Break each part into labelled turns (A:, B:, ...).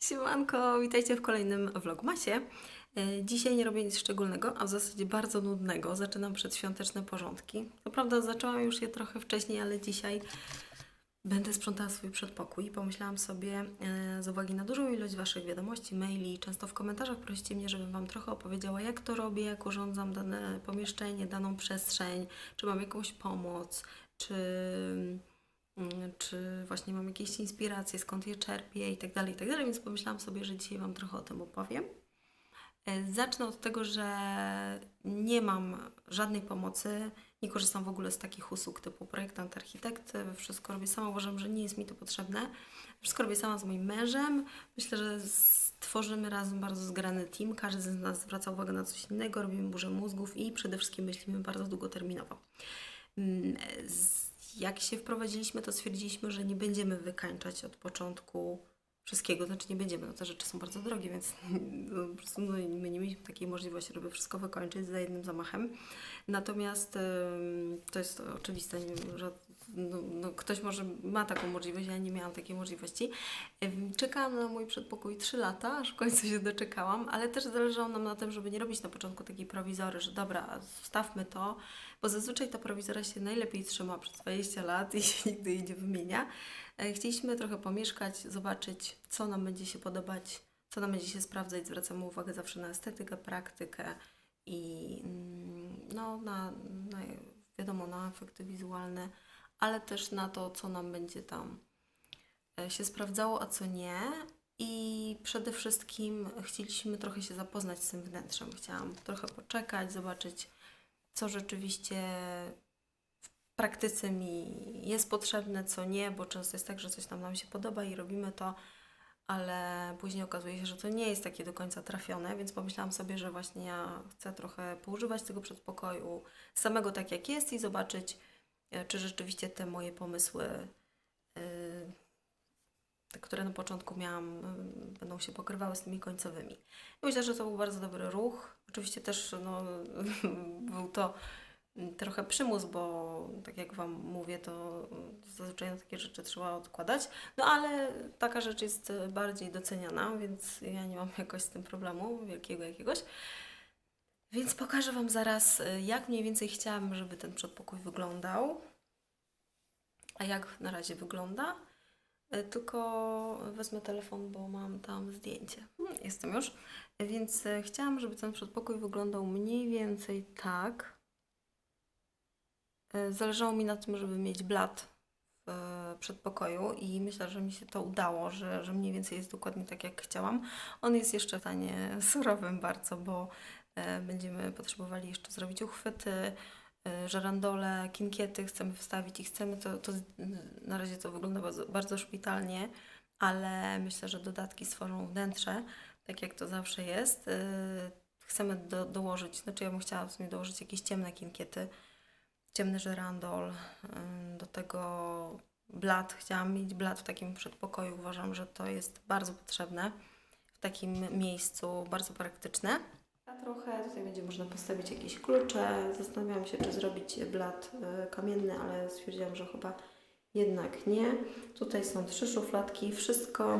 A: Siemanko, witajcie w kolejnym vlogmasie. E, Dzisiaj nie robię nic szczególnego, a w zasadzie bardzo nudnego. Zaczynam przedświąteczne porządki. Co prawda zaczęłam już je trochę wcześniej, ale dzisiaj będę sprzątała swój przedpokój pomyślałam sobie, e, z uwagi na dużą ilość Waszych wiadomości, maili, często w komentarzach prosicie mnie, żebym Wam trochę opowiedziała, jak to robię, jak urządzam dane pomieszczenie, daną przestrzeń, czy mam jakąś pomoc, czy czy właśnie mam jakieś inspiracje, skąd je czerpię i tak dalej, i tak dalej, więc pomyślałam sobie, że dzisiaj Wam trochę o tym opowiem. E, Zacznę od tego, że nie mam żadnej pomocy, nie korzystam w ogóle z takich usług typu projektant, architekt, wszystko robię sama, uważam, że nie jest mi to potrzebne. Wszystko robię sama z moim mężem. Myślę, że stworzymy razem bardzo zgrany team, każdy z nas zwraca uwagę na coś innego, robimy burzę mózgów i przede wszystkim myślimy bardzo długoterminowo. Mm, z- Jak się wprowadziliśmy, to stwierdziliśmy, że nie będziemy wykańczać od początku wszystkiego. Znaczy nie będziemy, no te rzeczy są bardzo drogie, więc no, po prostu no, my nie mieliśmy takiej możliwości, żeby wszystko wykończyć za jednym zamachem. Natomiast to jest oczywiste, nie wiem, że no, no, ktoś może ma taką możliwość, ja nie miałam takiej możliwości. Czekałam na mój przedpokój 3 lata, aż w końcu się doczekałam, ale też zależało nam na tym, żeby nie robić na początku takiej prowizory, że dobra, wstawmy to, bo zazwyczaj ta prowizora się najlepiej trzyma przez 20 lat i się nigdy jej nie wymienia. E, Chcieliśmy trochę pomieszkać, zobaczyć, co nam będzie się podobać, co nam będzie się sprawdzać. Zwracamy uwagę zawsze na estetykę, praktykę i mm, no, na, na, wiadomo, na efekty wizualne, ale też na to, co nam będzie tam e, się sprawdzało, a co nie. I przede wszystkim chcieliśmy trochę się zapoznać z tym wnętrzem. Chciałam trochę poczekać, zobaczyć, co rzeczywiście w praktyce mi jest potrzebne, co nie, bo często jest tak, że coś tam nam się podoba i robimy to, ale później okazuje się, że to nie jest takie do końca trafione, więc pomyślałam sobie, że właśnie ja chcę trochę poużywać tego przedpokoju samego tak jak jest i zobaczyć, czy rzeczywiście te moje pomysły, e, te, które na początku miałam, e, będą się pokrywały z tymi końcowymi. Myślę, że to był bardzo dobry ruch. Oczywiście też no, był to mm, trochę przymus, bo tak jak Wam mówię, to zazwyczaj na takie rzeczy trzeba odkładać. No ale taka rzecz jest e, bardziej doceniana, więc ja nie mam jakoś z tym problemu, wielkiego jakiegoś. Więc pokażę Wam zaraz, e, jak mniej więcej chciałabym, żeby ten przedpokój wyglądał. A jak na razie wygląda? E, Tylko wezmę telefon, bo mam tam zdjęcie. Mm, Jestem już. Więc e, chciałam, żeby ten przedpokój wyglądał mniej więcej tak. Zależało mi na tym, żeby mieć blat w przedpokoju i myślę, że mi się to udało, że, że mniej więcej jest dokładnie tak, jak chciałam. On jest jeszcze w stanie surowym bardzo, bo będziemy potrzebowali jeszcze zrobić uchwyty, e, żerandole, kinkiety chcemy wstawić i chcemy to, to na razie to wygląda bardzo, bardzo szpitalnie, ale myślę, że dodatki stworzą wnętrze, tak jak to zawsze jest. E, Chcemy do, dołożyć, znaczy ja bym chciała w sumie dołożyć jakieś ciemne kinkiety, ciemny żerandol, do tego blat. Chciałam mieć blat w takim przedpokoju. Uważam, że to jest bardzo potrzebne w takim miejscu, bardzo praktyczne. Trochę tutaj będzie można postawić jakieś klucze. Zastanawiałam się, czy zrobić blat y, kamienny, ale stwierdziłam, że chyba jednak nie. Tutaj są trzy szufladki. Wszystko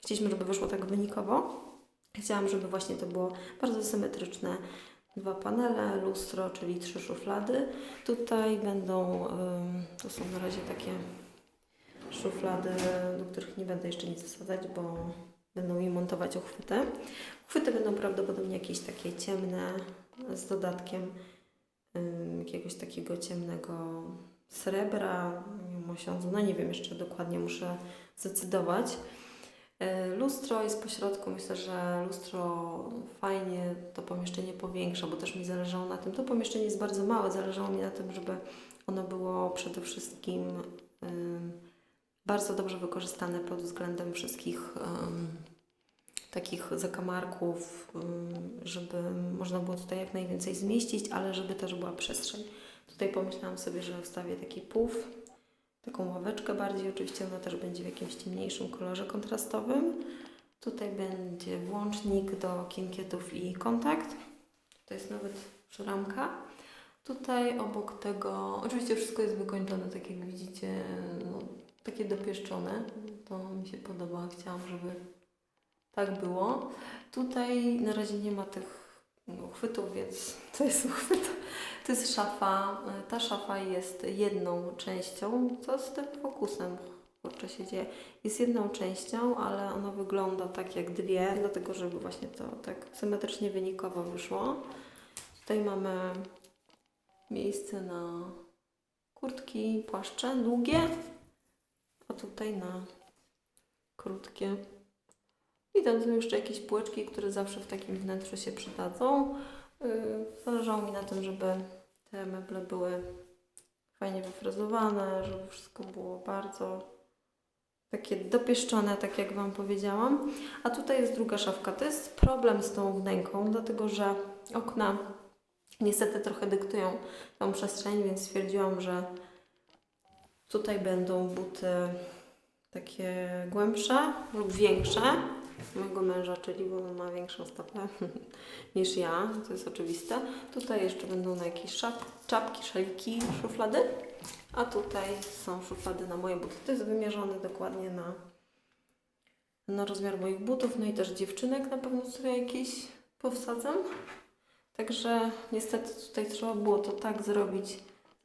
A: chcieliśmy, żeby wyszło tak wynikowo. Chciałam, żeby właśnie to było bardzo symetryczne. Dwa panele, lustro, czyli trzy szuflady. Tutaj będą, to są na razie takie szuflady, do których nie będę jeszcze nic wsadzać, bo będą mi montować uchwyty. Uchwyty będą prawdopodobnie jakieś takie ciemne, z dodatkiem jakiegoś takiego ciemnego srebra, mosiądzu, no nie wiem, jeszcze dokładnie muszę zdecydować. E, Lustro jest po środku. Myślę, że lustro fajnie to pomieszczenie powiększa, bo też mi zależało na tym. To pomieszczenie jest bardzo małe, zależało mi na tym, żeby ono było przede wszystkim ym, bardzo dobrze wykorzystane pod względem wszystkich ym, takich zakamarków, ym, żeby można było tutaj jak najwięcej zmieścić, ale żeby też była przestrzeń. Tutaj pomyślałam sobie, że wstawię taki puf, taką ławeczkę bardziej. Oczywiście ona też będzie w jakimś ciemniejszym kolorze kontrastowym. Tutaj będzie włącznik do kinkietów i kontakt. To jest nawet szramka. Tutaj obok tego, oczywiście wszystko jest wykończone, tak jak widzicie, no, takie dopieszczone. To mi się podoba. Chciałam, żeby tak było. Tutaj na razie nie ma tych uchwytów, więc to jest uchwyt. To jest szafa. Ta szafa jest jedną częścią. Co z tym fokusem? Kurczę się dzieje. Jest jedną częścią, ale ona wygląda tak jak dwie, dlatego żeby właśnie to tak symetrycznie wynikowo wyszło. Tutaj mamy miejsce na kurtki, płaszcze długie, a tutaj na krótkie. I tam są jeszcze jakieś półeczki, które zawsze w takim wnętrzu się przydadzą. Yy, Zależało mi na tym, żeby te meble były fajnie wyfrezowane, żeby wszystko było bardzo takie dopieszczone, tak jak Wam powiedziałam. A tutaj jest druga szafka. To jest problem z tą wnęką, dlatego że okna niestety trochę dyktują tą przestrzeń, więc stwierdziłam, że tutaj będą buty takie głębsze lub większe mojego męża, czyli bo on ma większą stopę niż ja, to jest oczywiste. Tutaj jeszcze będą na jakieś szap, czapki, szaliki, szuflady, a tutaj są szuflady na moje buty. To jest wymierzone dokładnie na, na rozmiar moich butów, no i też dziewczynek na pewno sobie jakieś powsadzam. Także niestety tutaj trzeba było to tak zrobić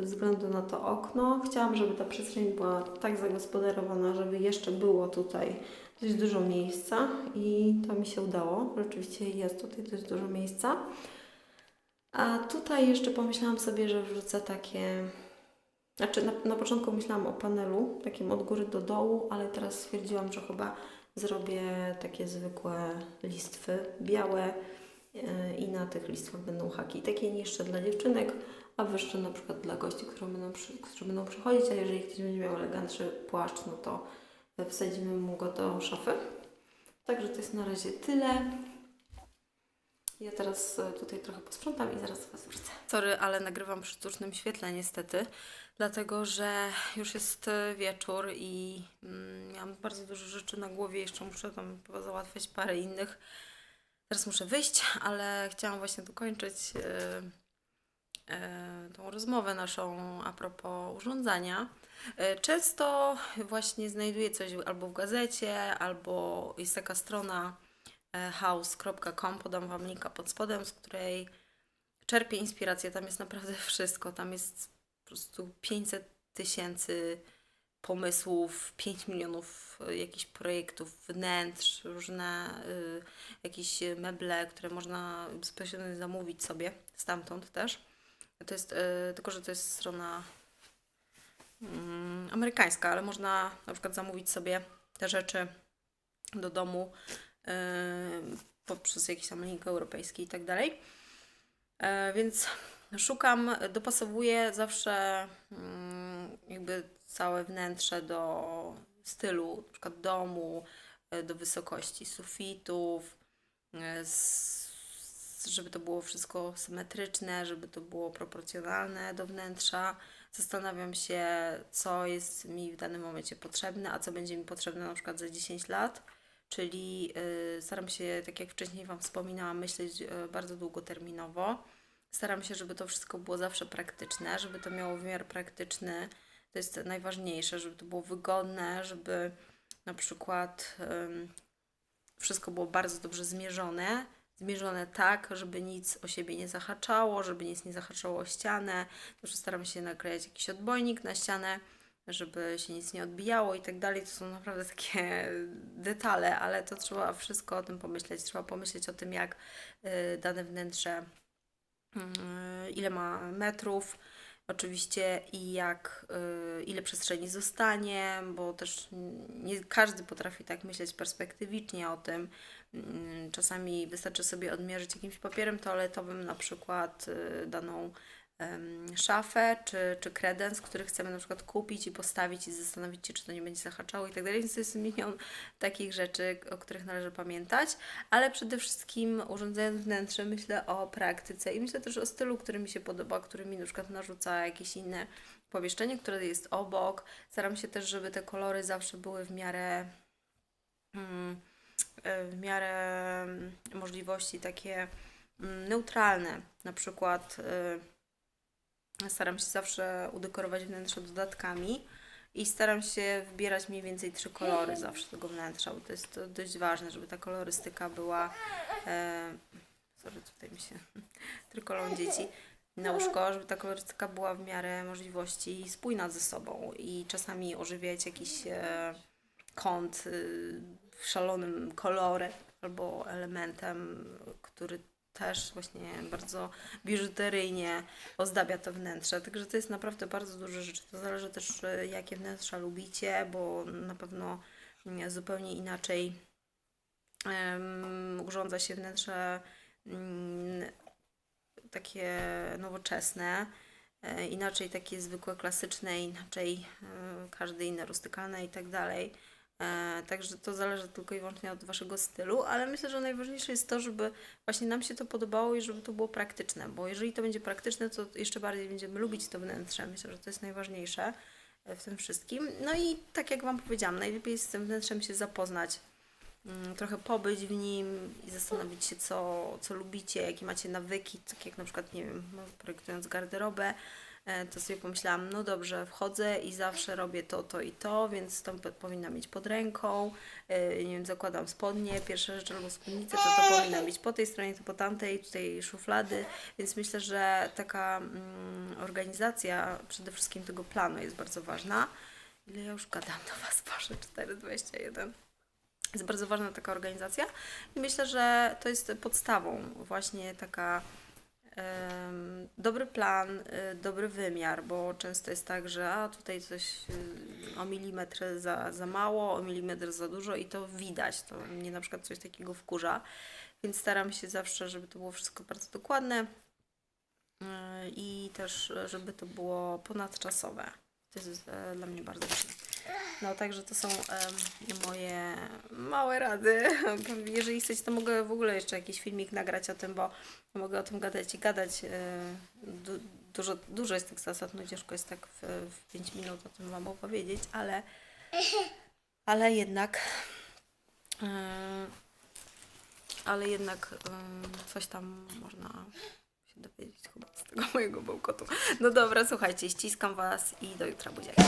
A: ze względu na to okno. Chciałam, żeby ta przestrzeń była tak zagospodarowana, żeby jeszcze było tutaj dość dużo miejsca i to mi się udało. Rzeczywiście jest tutaj dość dużo miejsca. A tutaj jeszcze pomyślałam sobie, że wrzucę takie. Znaczy, na, na początku myślałam o panelu, takim od góry do dołu, ale teraz stwierdziłam, że chyba zrobię takie zwykłe listwy białe yy, i na tych listwach będą haki. Takie niższe dla dziewczynek, a wyższe na przykład dla gości, którzy będą, przy, którzy będą przychodzić, a jeżeli ktoś będzie miał elegancszy płaszcz, no to wsadzimy mu go do szafy. Także to jest na razie tyle. Ja teraz e, tutaj trochę posprzątam i zaraz Was wrócę. Sorry, ale nagrywam przy sztucznym świetle niestety, dlatego że już jest e, wieczór i mm, bardzo dużo rzeczy na głowie, jeszcze muszę tam załatwiać parę innych. Teraz muszę wyjść, ale chciałam właśnie dokończyć yy, yy, tą rozmowę naszą a propos urządzania. E, Często właśnie znajduję coś albo w gazecie, albo jest taka strona e, house.com, podam Wam linka pod spodem, z której czerpię inspirację. Tam jest naprawdę wszystko. Tam jest po prostu 500 tysięcy pomysłów, 5 milionów e, jakichś projektów, wnętrz, różne y, jakieś meble, które można bezpośrednio zamówić sobie stamtąd też. To jest, y, tylko że to jest strona mm, amerykańska, ale można na przykład zamówić sobie te rzeczy do domu yy, poprzez jakiś tam link europejski i tak dalej. Yy, więc szukam, dopasowuję zawsze yy, jakby całe wnętrze do stylu na przykład domu, do wysokości sufitów, z, żeby to było wszystko symetryczne, żeby to było proporcjonalne do wnętrza. Zastanawiam się, co jest mi w danym momencie potrzebne, a co będzie mi potrzebne na przykład za 10 lat. Czyli yy, staram się, tak jak wcześniej Wam wspominałam, myśleć yy, bardzo długoterminowo. Staram się, żeby to wszystko było zawsze praktyczne, żeby to miało wymiar praktyczny. To jest najważniejsze, żeby to było wygodne, żeby na przykład wszystko było bardzo dobrze zmierzone zmierzone tak, żeby nic o siebie nie zahaczało, żeby nic nie zahaczało o ścianę. Także staram się naklejać jakiś odbojnik na ścianę, żeby się nic nie odbijało i tak dalej. To są naprawdę takie detale, ale to trzeba wszystko o tym pomyśleć. Trzeba pomyśleć o tym, jak y, dane wnętrze, y, ile ma metrów, oczywiście i jak, y, ile przestrzeni zostanie, bo też nie każdy potrafi tak myśleć perspektywicznie o tym. Mm, czasami wystarczy sobie odmierzyć jakimś papierem toaletowym, na przykład y, daną szafę czy, czy kredens, który chcemy na przykład kupić i postawić i zastanowić się, czy to nie będzie zahaczało i tak dalej. Więc to jest milion takich rzeczy, o których należy pamiętać, ale przede wszystkim urządzając wnętrze myślę o praktyce i myślę też o stylu, który mi się podoba, który mi na przykład narzuca jakieś inne pomieszczenie, które jest obok. Staram się też, żeby te kolory zawsze były w miarę... Hmm, w miarę mm, możliwości takie mm, neutralne. Na przykład y, staram się zawsze udekorować wnętrze dodatkami i staram się wybierać mniej więcej trzy kolory zawsze tego wnętrza, bo to jest to dość ważne, żeby ta kolorystyka była e, sorry, tutaj mi się trykolą dzieci na łóżko, żeby ta kolorystyka była w miarę możliwości spójna ze sobą i czasami ożywiać jakiś e, kąt y, szalonym kolorem albo elementem, który też właśnie bardzo biżuteryjnie ozdabia to wnętrze. Także to jest naprawdę bardzo dużo rzeczy. To zależy też, e, jakie wnętrza lubicie, bo na pewno mm, zupełnie inaczej em, urządza się wnętrze mm, takie nowoczesne, e, inaczej takie zwykłe, klasyczne, inaczej e, każde inne rustykalne i tak dalej. E, Także to zależy tylko i wyłącznie od Waszego stylu, ale myślę, że najważniejsze jest to, żeby właśnie nam się to podobało i żeby to było praktyczne, bo jeżeli to będzie praktyczne, to jeszcze bardziej będziemy lubić to wnętrze. Myślę, że to jest najważniejsze e, w tym wszystkim. No i tak jak Wam powiedziałam, najlepiej z tym wnętrzem się zapoznać, mm, trochę pobyć w nim i zastanowić się, co, co lubicie, jakie macie nawyki, tak jak na przykład, nie wiem, no, projektując garderobę, to sobie pomyślałam, no dobrze, wchodzę i zawsze robię to, to i to, więc to powinna mieć pod ręką, e, nie wiem, zakładam spodnie, pierwsza rzecz albo spódnicę, to to powinna być po tej stronie, to po tamtej, tutaj szuflady, więc myślę, że taka mm, organizacja przede wszystkim tego planu jest bardzo ważna. Ile ja już gadam do Was, Boże, 4,21 jest bardzo ważna taka organizacja i myślę, że to jest podstawą właśnie taka dobry plan, y, dobry wymiar, bo często jest tak, że a tutaj coś y, o milimetr za, za mało, o milimetr za dużo i to widać, to mnie na przykład coś takiego wkurza, więc staram się zawsze, żeby to było wszystko bardzo dokładne y, i też, żeby to było ponadczasowe. To jest e, dla mnie bardzo ważne. No, także to są em, moje małe rady. Jeżeli chcecie, to mogę w ogóle jeszcze jakiś filmik nagrać o tym, bo mogę o tym gadać i gadać. e, Du, dużo, dużo jest tych zasad, no ciężko jest tak w, w 5 minut o tym Wam opowiedzieć, ale, ale jednak e, ale jednak e, coś tam można dowiedzieć chyba z tego mojego bełkotu. No dobra, słuchajcie, ściskam Was i do jutra buziaki.